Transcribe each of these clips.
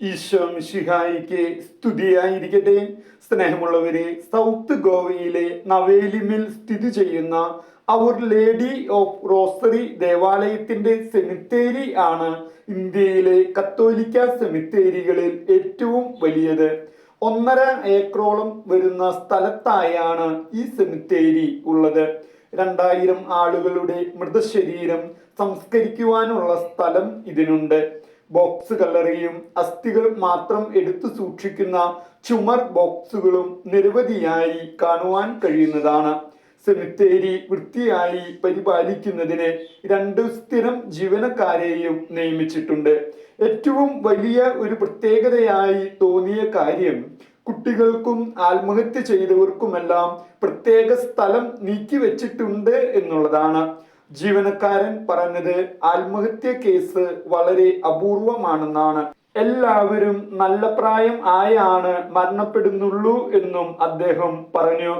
ഈശോ മിശിഹായിക്ക് സ്തുതിയായിരിക്കട്ടെ. സ്നേഹമുള്ളവരെ സൗത്ത് ഗോവയിലെ നവേലിമിൽ സ്ഥിതി ചെയ്യുന്ന അവർ ലേഡി ഓഫ് റോസറി ദേവാലയത്തിന്റെ സെമിത്തേരി ആണ് ഇന്ത്യയിലെ കത്തോലിക്ക സെമിത്തേരികളിൽ ഏറ്റവും വലിയത്. ഒന്നര ഏക്കറോളം വരുന്ന സ്ഥലത്തായാണ് ഈ സെമിത്തേരി ഉള്ളത്. രണ്ടായിരം ആളുകളുടെ മൃതശരീരം സംസ്കരിക്കുവാനുള്ള സ്ഥലം ഇതിനുണ്ട്. ബോക്സ് കല്ലറിയും അസ്ഥികൾ മാത്രം എടുത്തു സൂക്ഷിക്കുന്ന ചുമർ ബോക്സുകളും നിരവധിയായി കാണുവാൻ കഴിയുന്നതാണ്. സെമിത്തേരി വൃത്തിയായി പരിപാലിക്കുന്നതിന് രണ്ട് സ്ഥിരം ജീവനക്കാരെയും നിയമിച്ചിട്ടുണ്ട്. ഏറ്റവും വലിയ ഒരു പ്രത്യേകതയായി തോന്നിയ കാര്യം കുട്ടികൾക്കും ആത്മഹത്യ ചെയ്തവർക്കുമെല്ലാം പ്രത്യേക സ്ഥലം നീക്കി വെച്ചിട്ടുണ്ട് എന്നുള്ളതാണ്. ജീവനക്കാരൻ പറഞ്ഞത് ആത്മഹത്യ കേസ് വളരെ അപൂർവമാണെന്നാണ്. എല്ലാവരും നല്ല പ്രായം ആയാണ് മരണപ്പെടുന്നുള്ളൂ എന്നും അദ്ദേഹം പറഞ്ഞു.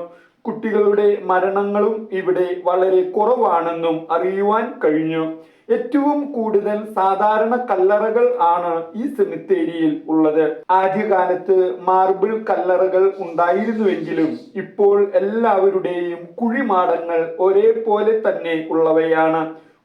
കുട്ടികളുടെ മരണങ്ങളും ഇവിടെ വളരെ കുറവാണെന്നും അറിയുവാൻ കഴിഞ്ഞു. ഏറ്റവും കൂടുതൽ സാധാരണ കല്ലറകൾ ആണ് ഈ സെമിത്തേരിയിൽ ഉള്ളത്. ആദ്യകാലത്ത് മാർബിൾ കല്ലറകൾ ഉണ്ടായിരുന്നുവെങ്കിലും ഇപ്പോൾ എല്ലാവരുടെയും കുഴിമാടങ്ങൾ ഒരേപോലെ തന്നെ ഉള്ളവയാണ്.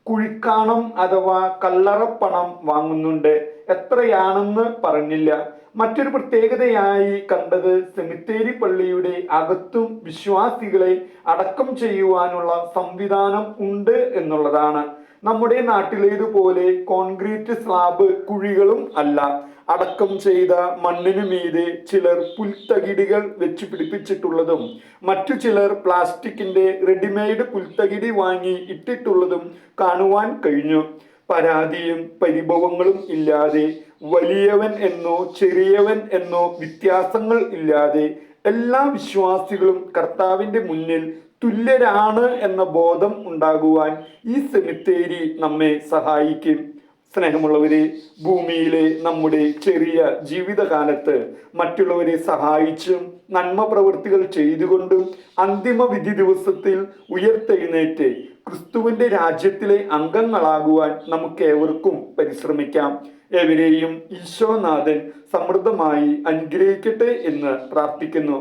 കുഴിക്കാണം അഥവാ കല്ലറപ്പണം വാങ്ങുന്നുണ്ട്. എത്രയാണെന്ന് പറഞ്ഞില്ല. മറ്റൊരു പ്രത്യേകതയായി കണ്ടത് സെമിത്തേരി പള്ളിയുടെ അകത്തും വിശ്വാസികളെ അടക്കം ചെയ്യുവാനുള്ള സംവിധാനം ഉണ്ട് എന്നുള്ളതാണ്. നമ്മുടെ നാട്ടിലേതുപോലെ കോൺക്രീറ്റ് സ്ലാബ് കുഴികളും അല്ല. അടക്കം ചെയ്ത മണ്ണിനു മീതെ ചിലർ പുൽത്തകിടികൾ വെച്ച് പിടിപ്പിച്ചിട്ടുള്ളതും മറ്റു ചിലർ പ്ലാസ്റ്റിക്കിന്റെ റെഡിമെയ്ഡ് പുൽത്തകിടി വാങ്ങി ഇട്ടിട്ടുള്ളതും കാണുവാൻ കഴിഞ്ഞു. പരാതിയും പരിഭവങ്ങളും ഇല്ലാതെ വലിയവൻ എന്നോ ചെറിയവൻ എന്നോ വ്യത്യാസങ്ങൾ ഇല്ലാതെ എല്ലാ വിശ്വാസികളും കർത്താവിന്റെ മുന്നിൽ തുല്യരാണ് എന്ന ബോധം ഉണ്ടാകുവാൻ ഈ സെമിത്തേരി നമ്മെ സഹായിക്കും. സ്നേഹമുള്ളവരെ ഭൂമിയിലെ നമ്മുടെ ചെറിയ ജീവിതകാലത്ത് മറ്റുള്ളവരെ സഹായിച്ചും നന്മ പ്രവൃത്തികൾ ചെയ്തുകൊണ്ടും അന്തിമ വിധി ദിവസത്തിൽ ഉയർത്തെഴുന്നേറ്റ് ക്രിസ്തുവിന്റെ രാജ്യത്തിലെ അംഗങ്ങളാകുവാൻ നമുക്ക് ഏവർക്കും പരിശ്രമിക്കാം. ഏവരെയും ഈശോനാഥൻ സമൃദ്ധമായി അനുഗ്രഹിക്കട്ടെ എന്ന് പ്രാർത്ഥിക്കുന്നു.